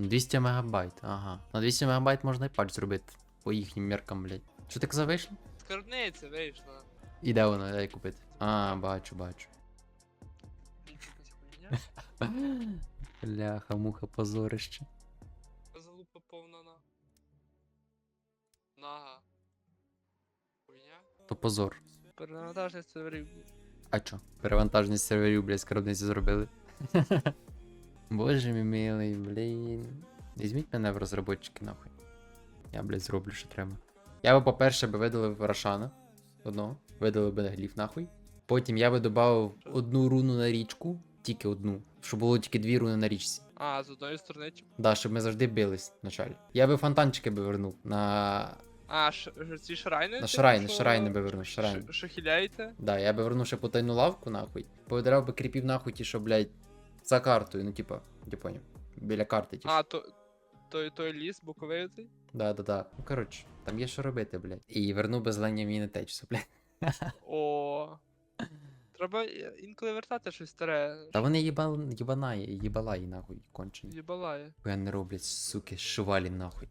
На 200 мегабайт, ага. На 200 мегабайт можна і патч зробити. По їхнім меркам, блядь. Що ти казав вийшло? Скарбниця вийшла. І де воно, дай купити. А, бачу, бачу. Бляха, муха, позорище. Залупа повна на. Нага. Хуйня. То позор. Перенавантаженість серверів. А чо? Перевантажність серверів, блядь, скарбниці зробили. Боже мій милий, блін. Візьміть мене в розробочки, нахуй. Я, блядь, зроблю, що треба. Я би, по-перше, би видалив Рошана. Одного. Видалив би гліф нахуй. Потім я би додав одну руну на річку, тільки одну. Щоб було тільки дві руни на річці. А, з одної сторони, типу. Да, щоб ми завжди бились вначалі. Я би фонтанчики би вернув на. А, ш... ці шрайни? На типу, шрайни, шрайни би вернув, ш- шрайни. Що хиляєте? Да, я би вернув ще потайну лавку, нахуй. Повидрав би кріпів нахуй ті, що, блядь, за картою, ну типа, я поняв. Біля карти типа. А, то. Той, той ліс, буковий цей? Да, да, да. Ну коротше, там є що робити, блядь. І верну без лення мені не течсу, блядь. О. Треба е, інколи вертати щось старе. Та вони їбал, їбанає, їбалаї, нахуй, кончені. Їбалає. Бо я не роблять, суки, шувалі, нахуй.